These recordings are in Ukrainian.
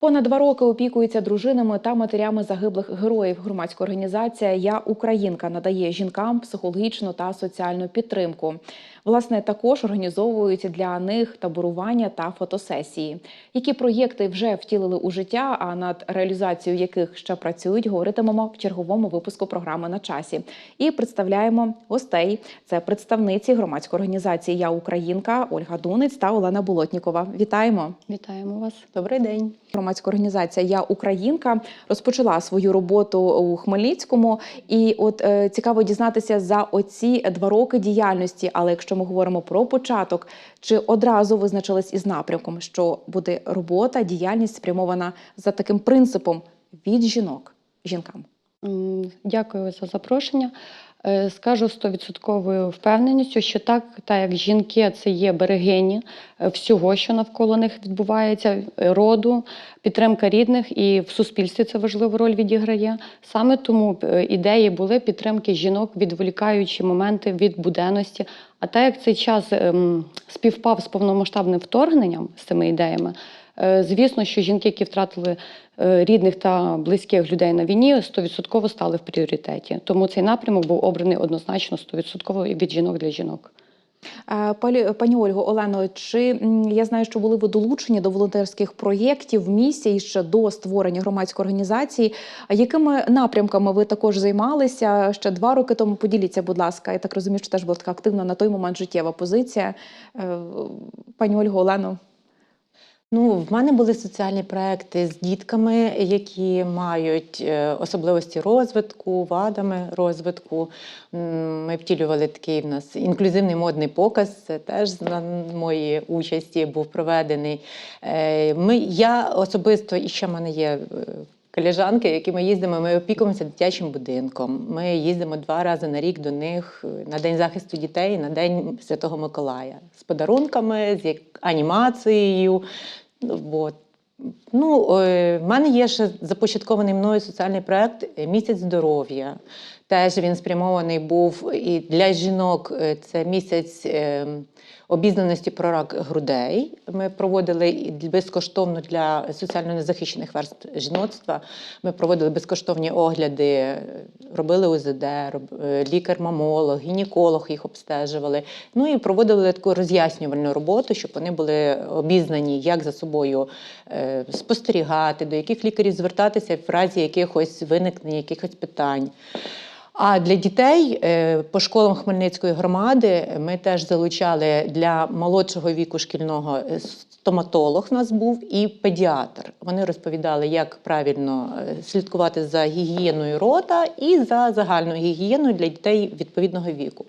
Понад два роки опікується дружинами та матерями загиблих героїв. Громадська організація Я Українка надає жінкам психологічну та соціальну підтримку. Власне, також організовують для них таборування та фотосесії. Які проєкти вже втілили у життя, а над реалізацією яких ще працюють, говоритимемо в черговому випуску програми на часі. І представляємо гостей. Це представниці громадської організації Я Українка Ольга Дунець та Олена Болотнікова. Вітаємо! Вітаємо вас. Добрий день. Громадська організація Я Українка розпочала свою роботу у Хмельницькому, і от е, цікаво дізнатися за оці два роки діяльності. Але якщо ми говоримо про початок, чи одразу визначились із напрямком, що буде робота, діяльність спрямована за таким принципом від жінок жінкам? Дякую за запрошення. Е, Скажу стовідсотковою впевненістю, що так, так як жінки це є берегині е, всього, що навколо них відбувається, е, роду, підтримка рідних, і в суспільстві це важливу роль відіграє. Саме тому ідеї були підтримки жінок, відволікаючі моменти від буденності. А так як цей час ем, співпав з повномасштабним вторгненням з цими ідеями, Звісно, що жінки, які втратили рідних та близьких людей на війні, 100% стали в пріоритеті. Тому цей напрямок був обраний однозначно 100% і від жінок для жінок. Е, Пані Ольго, Олено, чи я знаю, що були ви долучені до волонтерських проєктів місій ще до створення громадської організації. Якими напрямками ви також займалися ще два роки тому? Поділіться, будь ласка. Я так розумію, що теж була така активна на той момент життєва позиція. Е, Пані Ольго, Олено. Ну, в мене були соціальні проекти з дітками, які мають е, особливості розвитку, вадами розвитку. Ми втілювали такий в нас інклюзивний модний показ. Це теж на моїй участі був проведений. Е, Ми, я особисто і ще в мене є. е, які ми їздимо, ми опікуємося дитячим будинком. Ми їздимо два рази на рік до них на День захисту дітей, на День Святого Миколая з подарунками, з анімацією. Ну. Ну, е, в мене є ще започаткований мною соціальний проект Місяць здоров'я. Теж він спрямований був і для жінок. е, Це місяць е, обізнаності про рак грудей. Ми проводили безкоштовно для соціально незахищених верств жіноцтва. Ми проводили безкоштовні огляди, е, робили УЗД, лікар-мамолог, гінеколог їх обстежували. Ну і проводили таку роз'яснювальну роботу, щоб вони були обізнані, як за собою спостерігати, до яких лікарів звертатися в разі якихось виникнення якихось питань. А для дітей е, по школам Хмельницької громади ми теж залучали для молодшого віку шкільного е, стоматолог у нас був і педіатр. Вони розповідали, як правильно е, слідкувати за гігієною рота і за загальною гігієною для дітей відповідного віку.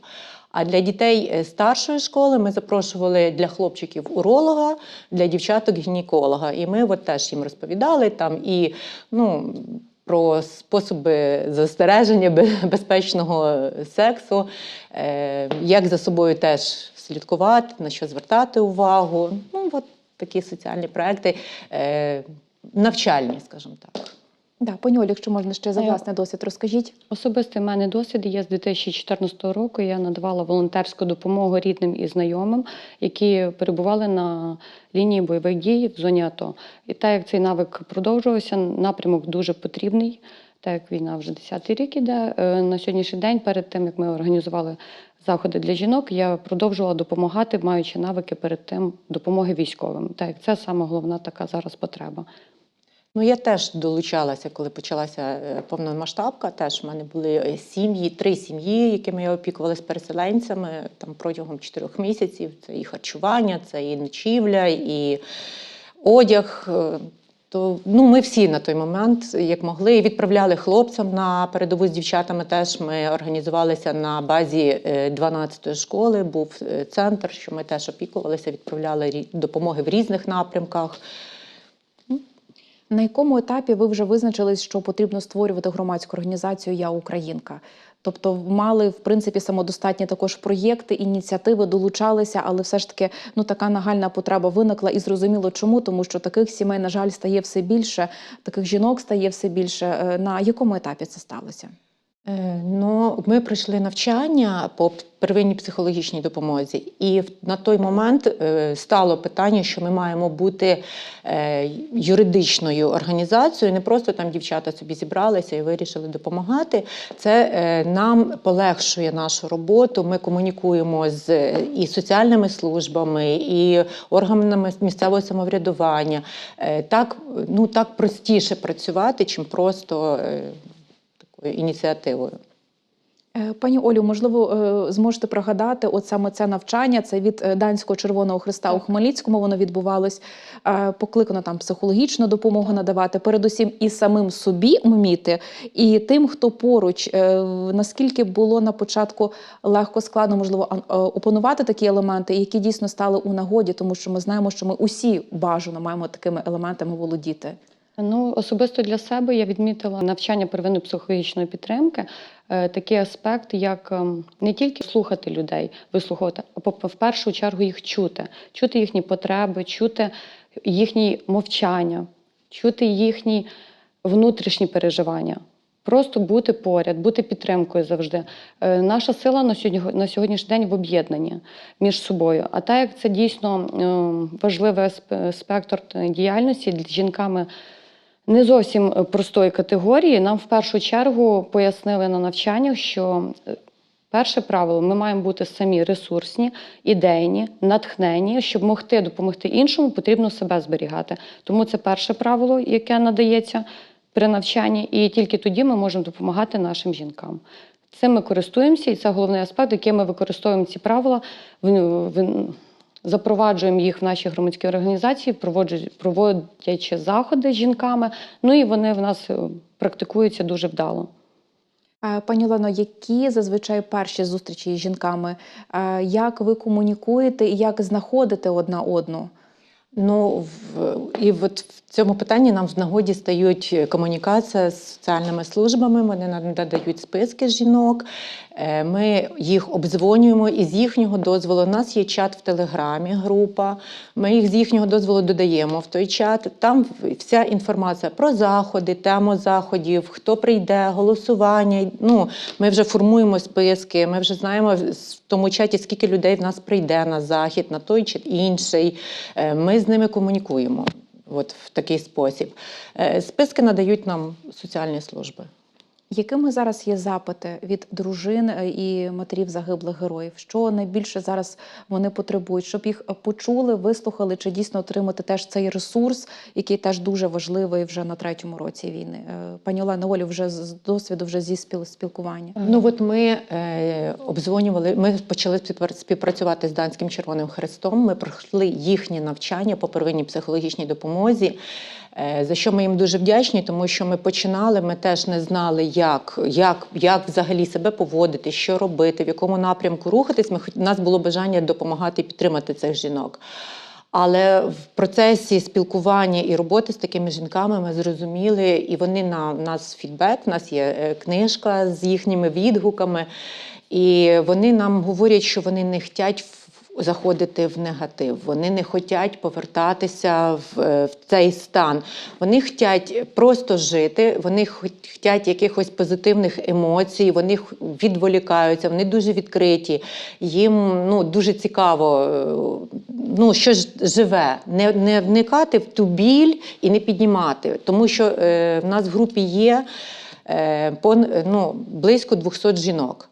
А для дітей старшої школи ми запрошували для хлопчиків уролога, для дівчаток гінеколога. І ми от теж їм розповідали там і ну. Про способи застереження безпечного сексу, е, як за собою теж слідкувати, на що звертати увагу. Ну, от такі соціальні проекти, е, навчальні, скажімо так. Да, пані Олі, якщо можна ще за Е, власний досвід розкажіть. Особистий в мене досвід є з 2014 року. Я надавала волонтерську допомогу рідним і знайомим, які перебували на лінії бойових дій в зоні АТО. І так як цей навик продовжувався, напрямок дуже потрібний. Так як війна вже 10-й рік іде, е, на сьогоднішній день, перед тим як ми організували заходи для жінок, я продовжувала допомагати, маючи навики перед тим допомоги військовим. Так як це саме головна така зараз потреба. Ну, я теж долучалася, коли почалася е, повномасштабка. Теж в мене були е, сім'ї, три сім'ї, якими я опікувалася переселенцями там протягом чотирьох місяців. Це і харчування, це і ночівля, і одяг. Е, То ну, ми всі на той момент, як могли, відправляли хлопцям на передову з дівчатами. Теж ми організувалися на базі е, 12-ї школи. Був центр, що ми теж опікувалися, відправляли допомоги в різних напрямках. На якому етапі ви вже визначились, що потрібно створювати громадську організацію Я Українка? Тобто мали в принципі самодостатні також проєкти, ініціативи долучалися, але все ж таки ну така нагальна потреба виникла і зрозуміло, чому тому, що таких сімей, на жаль, стає все більше, таких жінок стає все більше. Е, На якому етапі це сталося? Е, Ну, ми пройшли навчання по первинній психологічній допомозі, і на той момент е, стало питання, що ми маємо бути е, юридичною організацією, не просто там дівчата собі зібралися і вирішили допомагати. Це нам полегшує нашу роботу. Ми комунікуємо з і соціальними службами, і органами місцевого самоврядування. Так, ну, так простіше працювати, чим просто. Ініціативою. Е, Пані Олю, можливо, е, зможете пригадати, от саме це навчання, це від е, Данського Червоного Христа у Хмельницькому. Воно відбувалось покликано там психологічну допомогу надавати, передусім і самим собі вміти, і тим, хто поруч. Наскільки було на початку легко складно, можливо, ан- опанувати такі елементи, які дійсно стали у нагоді, тому що ми знаємо, що ми усі бажано маємо такими елементами володіти. Ну, особисто для себе я відмітила навчання первинної психологічної підтримки, е, такий аспект, як ем, не тільки слухати людей, вислухати, а в першу чергу їх чути, чути їхні потреби, чути їхні мовчання, чути їхні внутрішні переживання. Просто бути поряд, бути підтримкою завжди. Е, Наша сила на сьогодні на сьогоднішній день в об'єднанні між собою. А так як це дійсно е, важливий спектр діяльності для жінками не зовсім е, простої категорії, нам в першу чергу пояснили на навчаннях, що е, перше правило ми маємо бути самі ресурсні, ідейні, натхнені. Щоб могти допомогти іншому, потрібно себе зберігати. Тому це перше правило, яке надається при навчанні, і тільки тоді ми можемо допомагати нашим жінкам. Цим ми користуємося, і це головний аспект, яким ми використовуємо ці правила. в- Запроваджуємо їх в нашій громадській організації, проводячи заходи з жінками. Ну і вони в нас е, практикуються дуже вдало. Е, Пані Олено, які зазвичай перші зустрічі з жінками? Е, Як ви комунікуєте і як знаходите одна одну? Ну в і от в цьому питанні нам в нагоді стають комунікація з соціальними службами. Вони нам надають списки жінок. Е, Ми їх обдзвонюємо і з їхнього дозволу. У нас є чат в Телеграмі, група. Ми їх з їхнього дозволу додаємо в той чат. Там вся інформація про заходи, тему заходів, хто прийде, голосування. Ну, ми вже формуємо списки. Ми вже знаємо в тому чаті, скільки людей в нас прийде на захід, на той чи інший. Е, Ми з ними комунікуємо. От в такий спосіб. Е, Списки надають нам соціальні служби. Якими зараз є запити від дружин е, і матерів загиблих героїв? Що найбільше зараз вони потребують, щоб їх почули, вислухали, чи дійсно отримати теж цей ресурс, який теж дуже важливий вже на третьому році війни? Е, Пані Олена Олю, вже з досвіду, вже зі спіл- спілкування. Ну от ми е, обдзвонювали, ми почали співпра- співпрацювати з Данським Червоним Хрестом. Ми пройшли їхнє навчання по первинній психологічній допомозі. е, За що ми їм дуже вдячні, тому що ми починали, ми теж не знали, як, як, як взагалі себе поводити, що робити, в якому напрямку рухатись. Ми у нас було бажання допомагати і підтримати цих жінок. Але в процесі спілкування і роботи з такими жінками ми зрозуміли, і вони на в нас фідбек, в нас є е, книжка з їхніми відгуками, і вони нам говорять, що вони не хочуть заходити в негатив, вони не хочуть повертатися в, е, в цей стан. Вони хочуть просто жити, вони хочуть якихось позитивних емоцій, вони відволікаються, вони дуже відкриті. Їм ну, дуже цікаво, е, ну, що ж живе, не, не вникати в ту біль і не піднімати. Тому що е, в нас в групі є е, пон- ну, близько 200 жінок.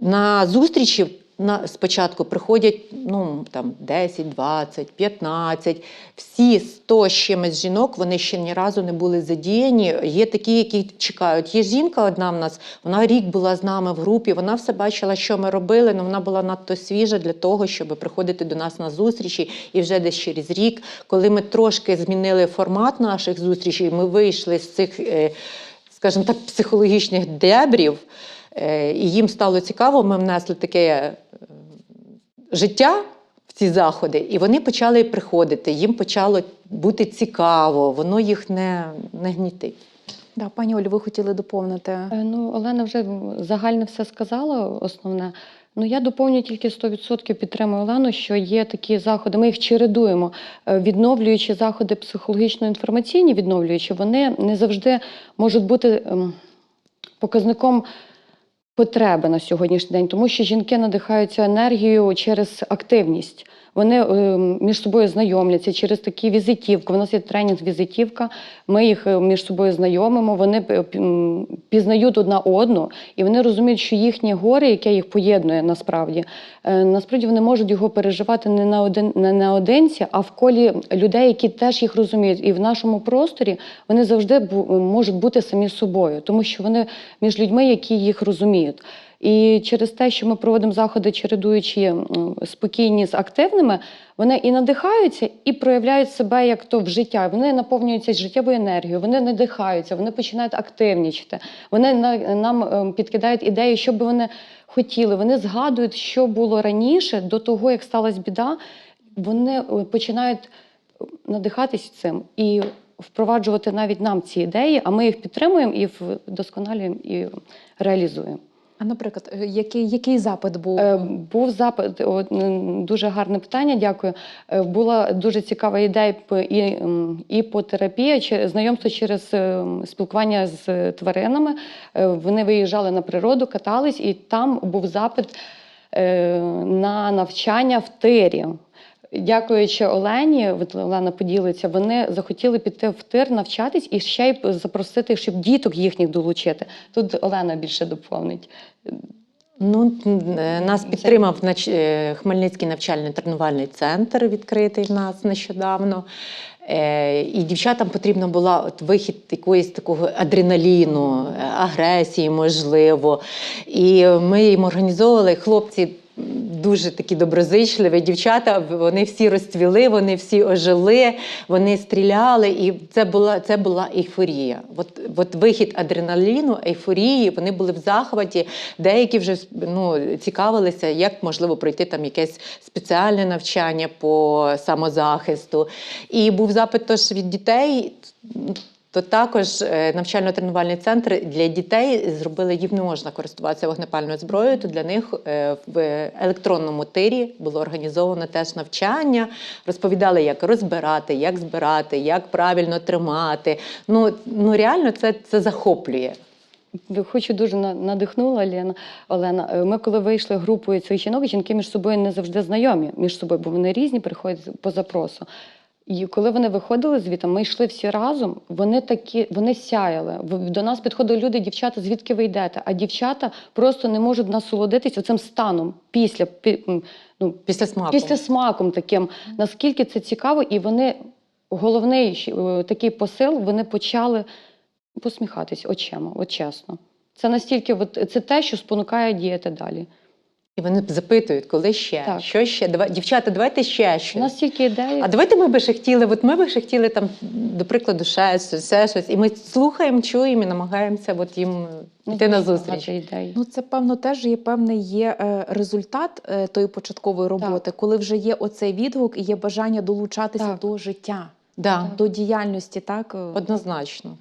На зустрічі на, спочатку приходять ну, там, 10, 20, 15. Всі 100 з чимось жінок, вони ще ні разу не були задіяні. Є такі, які чекають. Є жінка одна в нас, вона рік була з нами в групі, вона все бачила, що ми робили, але вона була надто свіжа для того, щоб приходити до нас на зустрічі. І вже десь через рік, коли ми трошки змінили формат наших зустрічей, ми вийшли з цих, е, скажімо так, психологічних дебрів. Е, І їм стало цікаво, ми внесли таке життя в ці заходи, і вони почали приходити. Їм почало бути цікаво, воно їх не, не гнітить. Да, пані Олю, ви хотіли доповнити. Е, Ну, Олена вже загальне все сказала, основне. Ну, я доповню тільки 100% підтримую Олену, що є такі заходи, ми їх чередуємо. Е, Відновлюючі заходи психологічно-інформаційні, відновлюючі, вони не завжди можуть бути ем, показником потреби на сьогоднішній день, тому що жінки надихаються енергією через активність. Вони е, між собою знайомляться через такі візитівки. У нас є тренінг візитівка. Ми їх е, між собою знайомимо. Вони е, пізнають одна одну, і вони розуміють, що їхнє горе, яке їх поєднує насправді, насправді вони можуть його переживати не на один не наодинці, а в колі людей, які теж їх розуміють. І в нашому просторі вони завжди можуть бути самі собою, тому що вони між людьми, які їх розуміють. І через те, що ми проводимо заходи, чередуючи спокійні з активними, вони і надихаються, і проявляють себе як то в життя. Вони наповнюються життєвою енергією, вони надихаються, вони починають активнічити. Вони на- нам ем, підкидають ідеї, що би вони хотіли. Вони згадують, що було раніше, до того, як сталася біда. Вони е, починають надихатись цим і впроваджувати навіть нам ці ідеї, а ми їх підтримуємо і вдосконалюємо і реалізуємо. А наприклад, е, який, який запит був? Е, Був запит, от, дуже гарне питання, дякую. Е, Була дуже цікава ідея і, по іпотерапія, знайомство через спілкування з тваринами. Вони виїжджали на природу, катались, і там був запит на навчання в тирі. Дякуючи Олені, Олена поділиться, вони захотіли піти в тир, навчатись і ще й запросити, щоб діток їхніх долучити. Тут Олена більше доповнить. Ну, е, нас підтримав е, Хмельницький навчально-тренувальний центр, відкритий в нас нещодавно. Е, І дівчатам потрібно була от вихід якоїсь такого адреналіну, агресії, можливо. І ми їм організовували хлопці. Дуже такі доброзичливі дівчата. Вони всі розцвіли, вони всі ожили, вони стріляли, і це була це була ейфорія. От, от вихід адреналіну, ейфорії. Вони були в захваті. Деякі вже ну, цікавилися, як можливо пройти там якесь спеціальне навчання по самозахисту. І був запит теж від дітей. То також е, навчально-тренувальний центр для дітей зробили їм не можна користуватися вогнепальною зброєю. То для них е, в електронному тирі було організовано теж навчання, розповідали, як розбирати, як збирати, як правильно тримати. Ну, ну реально це, це захоплює. Хочу дуже на- надихнула Лена Олена. Е, Ми коли вийшли групою цих жінок, жінки між собою не завжди знайомі між собою, бо вони різні, приходять по запросу. І коли вони виходили звідти, ми йшли всі разом. Вони такі, вони сяяли. До нас підходили люди, дівчата, звідки ви йдете? А дівчата просто не можуть насолодитись оцим станом після пі- ну, Після смаку. після смаком таким. Наскільки це цікаво, і вони головний е, такий посил, вони почали посміхатись очима, от чесно. Це настільки, от, це те, що спонукає діяти далі. І вони запитують, коли ще, Так. що ще? Давай, дівчата, давайте ще У щось. нас стільки ідей. А давайте ми би ще хотіли, от ми би ще хотіли там, до прикладу, ще щось, ще щось. І ми слухаємо, чуємо і намагаємося от їм Ну, йти на зустріч. Ну, це певно теж є певний є е, результат е, тої початкової роботи, коли вже є оцей відгук і є бажання долучатися Так. до життя, Да, до діяльності, так е. однозначно.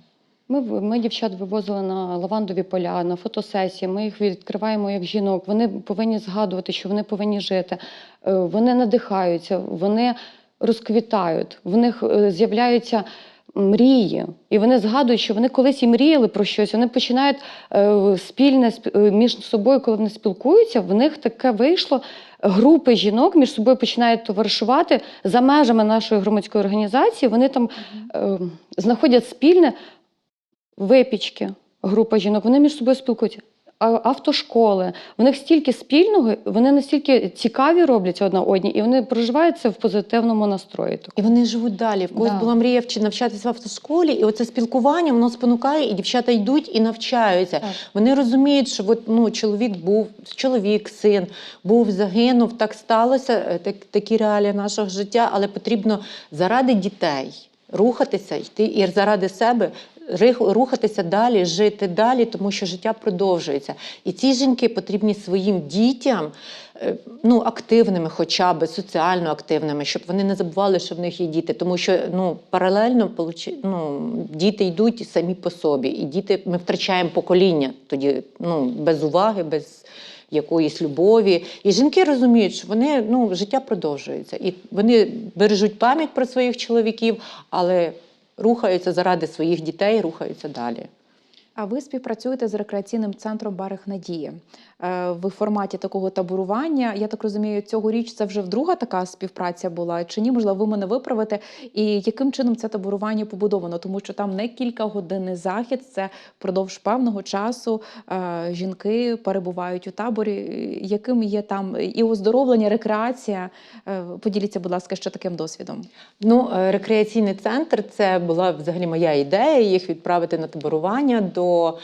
Ми, ми дівчат вивозили на лавандові поля, на фотосесії. Ми їх відкриваємо як жінок. Вони повинні згадувати, що вони повинні жити. Е, Вони надихаються, вони розквітають, в них е, з'являються мрії, і вони згадують, що вони колись і мріяли про щось. Вони починають е, спільне між собою, коли вони спілкуються. В них таке вийшло. Групи жінок між собою починають товаришувати за межами нашої громадської організації. Вони там е, знаходять спільне випічки, група жінок, вони між собою спілкуються. Автошколи, в них стільки спільного, вони настільки цікаві робляться одна одній, і вони проживають це в позитивному настрої. І вони живуть далі. В когось Да. була мрія вчи- навчатися в автошколі, і оце спілкування воно спонукає, і дівчата йдуть і навчаються. Так. Вони розуміють, що от, ну, чоловік був, чоловік, син був, загинув, так сталося, е, так, такі реалії нашого життя, але потрібно заради дітей рухатися, йти і заради себе. Рухатися далі, жити далі, тому що життя продовжується. І ці жінки потрібні своїм дітям е, ну, активними, хоча б соціально активними, щоб вони не забували, що в них є діти. Тому що ну, паралельно ну, діти йдуть самі по собі. І діти ми втрачаємо покоління тоді ну, без уваги, без якоїсь любові. І жінки розуміють, що вони ну, життя продовжується. І вони бережуть пам'ять про своїх чоловіків, але рухаються заради своїх дітей, рухаються далі. А ви співпрацюєте з рекреаційним центром Барих Надії в форматі такого таборування. Я так розумію, цьогоріч це вже вдруга така співпраця була. Чи ні? Можливо, ви мене виправите. І яким чином це таборування побудовано? Тому що там не кількагодинний захід, це впродовж певного часу е, жінки перебувають у таборі. Яким є там і оздоровлення, рекреація? Е, Поділіться, будь ласка, ще таким досвідом. Ну, е, рекреаційний центр це була взагалі моя ідея їх відправити на таборування до.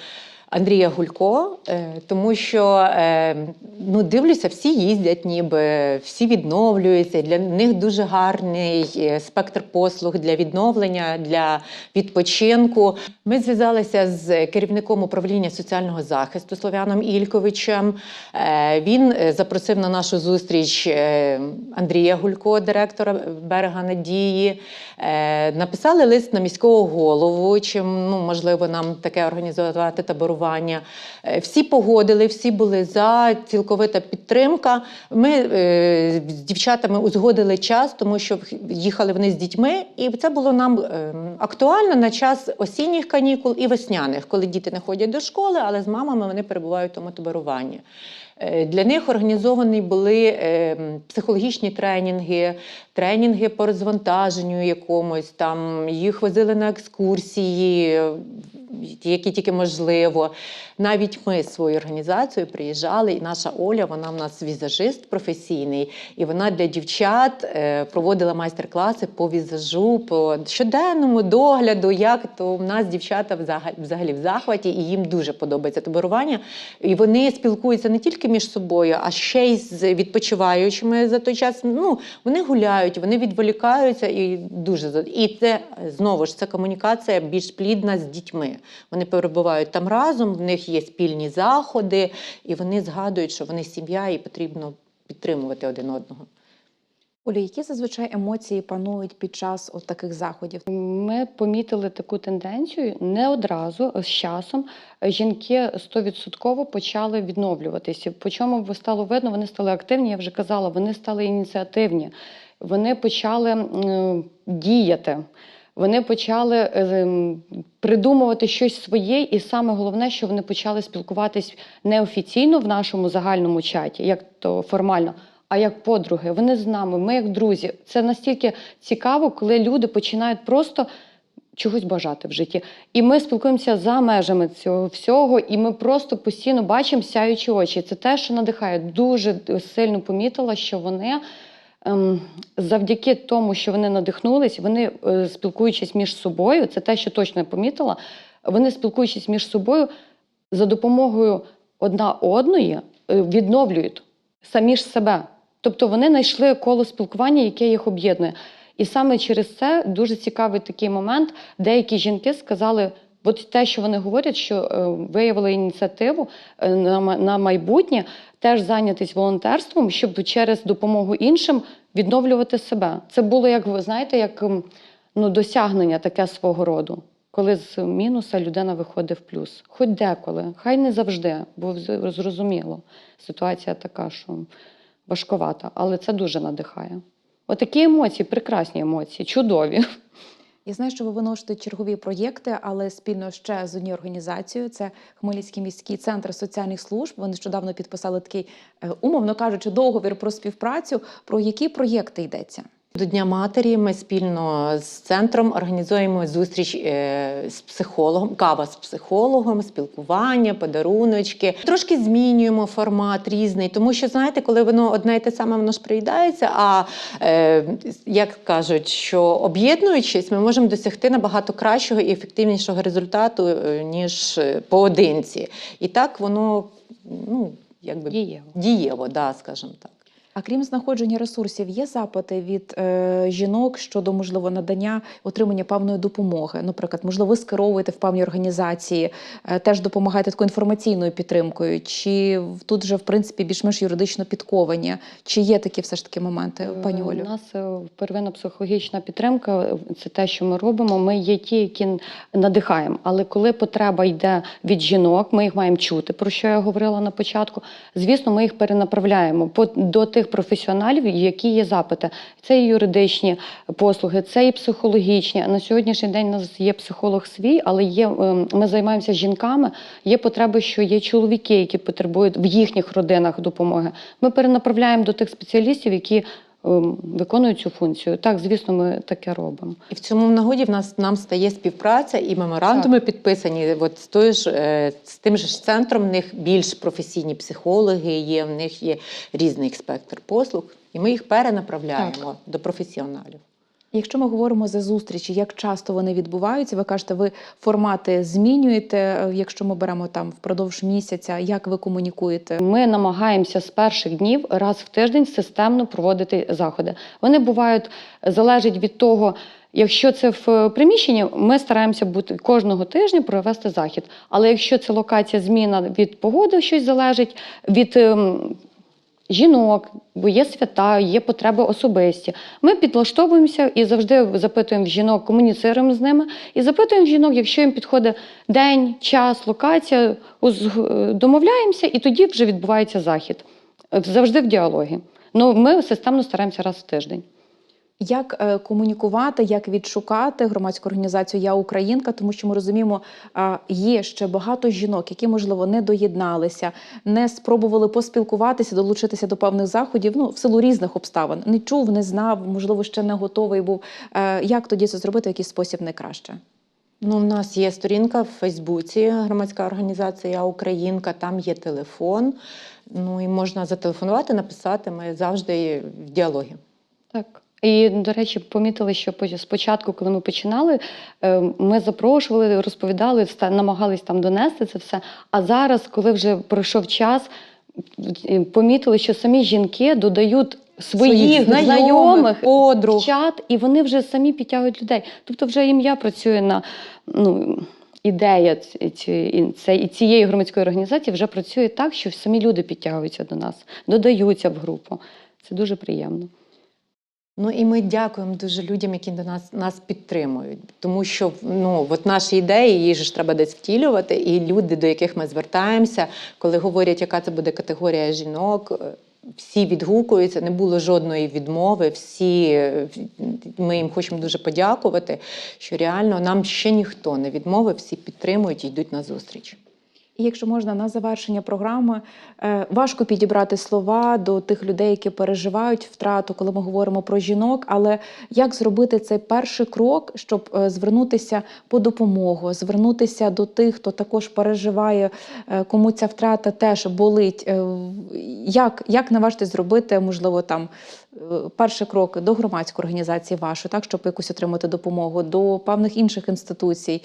Андрія Гулько, е, тому що е, ну, дивлюся, всі їздять, ніби всі відновлюються. Для них дуже гарний е, спектр послуг для відновлення, для відпочинку. Ми зв'язалися з керівником управління соціального захисту Слов'яном Ільковичем. Він запросив на нашу зустріч Андрія Гулько, директора берега Надії. Написали лист на міського голову, чим ну, можливо нам таке організувати таборування. Е, Всі погодили, всі були за, цілковита підтримка. Ми е, з дівчатами узгодили час, тому що їхали вони з дітьми, і це було нам е, актуально на час осінніх канікул і весняних, коли діти не ходять до школи, але з мамами вони перебувають в тому таборуванні. Е, Для них організовані були е, психологічні тренінги, тренінги по розвантаженню якомусь. Там їх возили на екскурсії, е, які тільки можливо. Навіть ми з своєю організацією приїжджали, і наша Оля, вона в нас візажист професійний, і вона для дівчат проводила майстер-класи по візажу, по щоденному догляду. Як то в нас дівчата взагалі в захваті, і їм дуже подобається таборування. І вони спілкуються не тільки між собою, а ще й з відпочиваючими за той час. Ну вони гуляють, вони відволікаються і дуже і це знову ж це комунікація більш плідна з дітьми. Вони перебувають там разом, в них є спільні заходи, і вони згадують, що вони сім'я і потрібно підтримувати один одного. Олю, які зазвичай емоції панують під час от таких заходів? Ми помітили таку тенденцію не одразу, з часом жінки 100% почали відновлюватися. По чому стало видно, вони стали активні, я вже казала, вони стали ініціативні, вони почали м, діяти. Вони почали е, придумувати щось своє, і саме головне, що вони почали спілкуватись неофіційно в нашому загальному чаті, як то формально, а як подруги. Вони з нами, ми як друзі. Це настільки цікаво, коли люди починають просто чогось бажати в житті. І ми спілкуємося за межами цього всього, і ми просто постійно бачимо сяючі очі. Це те, що надихає. Дуже сильно помітила, що вони. Ем, завдяки тому, що вони надихнулись, вони е, спілкуючись між собою, це те, що точно я помітила. Вони спілкуючись між собою за допомогою одна одної е, відновлюють самі ж себе. Тобто вони знайшли коло спілкування, яке їх об'єднує. І саме через це дуже цікавий такий момент. Деякі жінки сказали, от те, що вони говорять, що е, виявили ініціативу е, на, майбутнє, теж зайнятись волонтерством, щоб через допомогу іншим відновлювати себе. Це було, як ви знаєте, як ну, досягнення таке свого роду. Коли з мінуса людина виходить в плюс. Хоч деколи, хай не завжди, бо зрозуміло, ситуація така, що важковата, але це дуже надихає. Отакі емоції, прекрасні емоції, чудові. Я знаю, що ви виносите чергові проєкти, але спільно ще з однією організацією це Хмельницький міський центр соціальних служб. Вони нещодавно підписали такий, е, умовно кажучи, договір про співпрацю. Про які проєкти йдеться? До Дня матері ми спільно з центром організуємо зустріч е, з психологом, кава з психологом, спілкування, подаруночки. Трошки змінюємо формат різний, тому що знаєте, коли воно одне і те саме, воно ж приїдається. А е, як кажуть, що об'єднуючись, ми можемо досягти набагато кращого і ефективнішого результату, е, ніж е, поодинці. І так воно ну, якби Дієво. дієво, да, скажімо так. А крім знаходження ресурсів, є запити від е, жінок щодо можливо надання отримання певної допомоги. Наприклад, можливо, ви скеровуєте в певні організації, е, теж допомагаєте такою інформаційною підтримкою, чи тут вже в принципі більш-менш юридично підковані? Чи є такі все ж таки моменти, пані Олю? У нас е, первинна психологічна підтримка е, це те, що ми робимо. Ми є ті, які надихаємо. Але коли потреба йде від жінок, ми їх маємо чути, про що я говорила на початку. Звісно, ми їх перенаправляємо по до тих тих професіоналів, які є запити. Це і юридичні послуги, це і психологічні. На сьогоднішній день у нас є психолог свій, але є ем, ми займаємося жінками. Є потреби, що є чоловіки, які потребують в їхніх родинах допомоги. Ми перенаправляємо до тих спеціалістів, які виконують цю функцію. Так, звісно, ми таке робимо. І в цьому нагоді в нас нам стає співпраця і меморандуми підписані. От з тою ж е, з тим же ж центром в них більш професійні психологи є, в них є різний спектр послуг, і ми їх перенаправляємо до професіоналів. Якщо ми говоримо за зустрічі, як часто вони відбуваються, ви кажете, ви формати змінюєте. е, Якщо ми беремо там впродовж місяця, як ви комунікуєте? Ми намагаємося з перших днів раз в тиждень системно проводити заходи. Вони бувають залежать від того. Якщо це в е, приміщенні, ми стараємося бути кожного тижня провести захід. Але якщо це локація зміна від погоди, щось залежить від ем, жінок, бо є свята, є потреби особисті. Ми підлаштовуємося і завжди запитуємо в жінок, комуніцируємо з ними і запитуємо в жінок, якщо їм підходить день, час, локація, домовляємося, і тоді вже відбувається захід. Завжди в діалогі. Ну, ми системно стараємося раз в тиждень. Як е, комунікувати, як відшукати громадську організацію Я Українка, тому що ми розуміємо, є ще багато жінок, які можливо не доєдналися, не спробували поспілкуватися, долучитися до певних заходів. Ну в силу різних обставин не чув, не знав, можливо, ще не готовий був. Е, Як тоді це зробити? В який спосіб найкраще? Ну, у нас є сторінка в Фейсбуці, громадська організація «Я Українка, там є телефон. Ну і можна зателефонувати, написати. Ми завжди в діалогі. Так. І, до речі, помітили, що спочатку, коли ми починали, е, ми запрошували, розповідали, намагались там донести це все. А зараз, коли вже пройшов час, помітили, що самі жінки додають своїх, знайомих, подруг. в чат, і вони вже самі підтягують людей. Тобто, вже ім'я працює на ну. Ідея ці- ці- цієї громадської організації вже працює так, що самі люди підтягуються до нас, додаються в групу. Це дуже приємно. Ну і ми дякуємо дуже людям, які до нас нас підтримують. Тому що ну от наші ідеї же ж треба десь втілювати. І люди, до яких ми звертаємося, коли говорять, яка це буде категорія жінок. е, Всі відгукуються, не було жодної відмови. Всі е, ми їм хочемо дуже подякувати, що реально нам ще ніхто не відмовив, всі підтримують і йдуть на зустріч. Якщо можна на завершення програми, е, важко підібрати слова до тих людей, які переживають втрату, коли ми говоримо про жінок. Але як зробити цей перший крок, щоб е, звернутися по допомогу, звернутися до тих, хто також переживає, е, кому ця втрата теж болить? Як, як наважити зробити, можливо, там перший крок до громадської організації вашої, так щоб якусь отримати допомогу, до певних інших інституцій?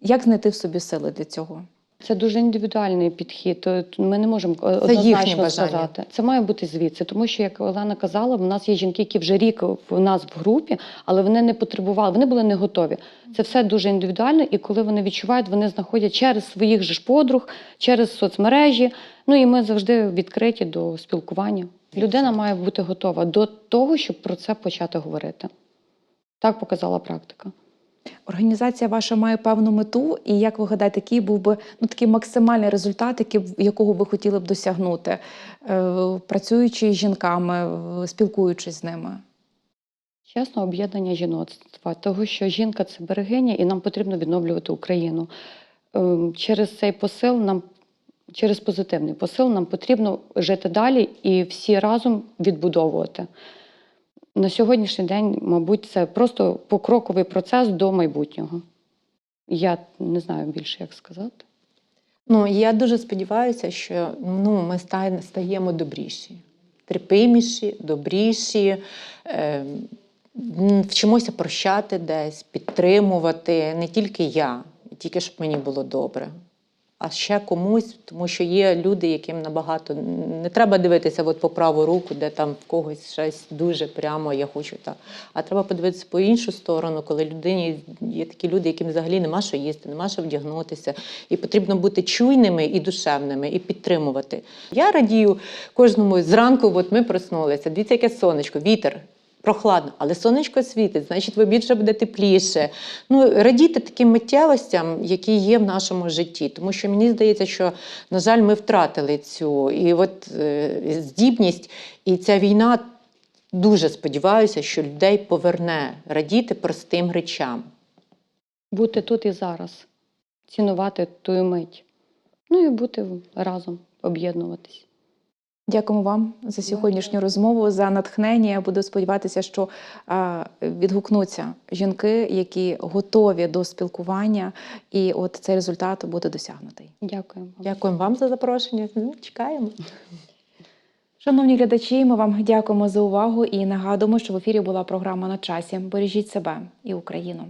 Як знайти в собі сили для цього? Це дуже індивідуальний підхід. Ми не можемо е, їхнє однозначно сказати. Це має бути звідси, тому що, як Олена казала, в нас є жінки, які вже рік в нас в групі, але вони не потребували, вони були не готові. Це все дуже індивідуально, і коли вони відчувають, вони знаходять через своїх же ж подруг, через соцмережі. Ну і ми завжди відкриті до спілкування. Людина має бути готова до того, щоб про це почати говорити. Так показала практика. Організація ваша має певну мету, і як ви гадаєте, який був би ну такий максимальний результат, який, якого ви хотіли б досягнути, е, працюючи з жінками, спілкуючись з ними? Чесно, об'єднання жіноцтва, того, що жінка це берегиня, і нам потрібно відновлювати Україну. Ем, Через цей посил нам, через позитивний посил, нам потрібно жити далі і всі разом відбудовувати. На сьогоднішній день, мабуть, це просто покроковий процес до майбутнього. Я не знаю більше, як сказати. Ну, я дуже сподіваюся, що ну, ми стаємо добріші, терпиміші, добріші, е, вчимося прощати десь, підтримувати не тільки я, тільки щоб мені було добре, а ще комусь, тому що є люди, яким набагато не треба дивитися от по праву руку, де там в когось щось дуже прямо я хочу так. А треба подивитися по іншу сторону, коли людині є такі люди, яким взагалі нема що їсти, нема що вдягнутися. І потрібно бути чуйними і душевними, і підтримувати. Я радію кожному зранку, от ми проснулися. Дивіться, яке сонечко, вітер. Прохладно, але сонечко світить, значить, в обід вже буде тепліше. Ну, радіти таким миттєвостям, які є в нашому житті. Тому що мені здається, що, на жаль, ми втратили цю і от е, здібність, і ця війна. Дуже сподіваюся, що людей поверне радіти простим речам. Бути тут і зараз, цінувати ту мить. Ну і бути разом, об'єднуватись. Дякуємо вам за сьогоднішню розмову, за натхнення. Я буду сподіватися, що а, відгукнуться жінки, які готові до спілкування, і от цей результат буде досягнутий. Дякую вам. Дякуємо вам за запрошення. Ну, Чекаємо. Шановні глядачі, ми вам дякуємо за увагу і нагадуємо, що в ефірі була програма на часі. Бережіть себе і Україну.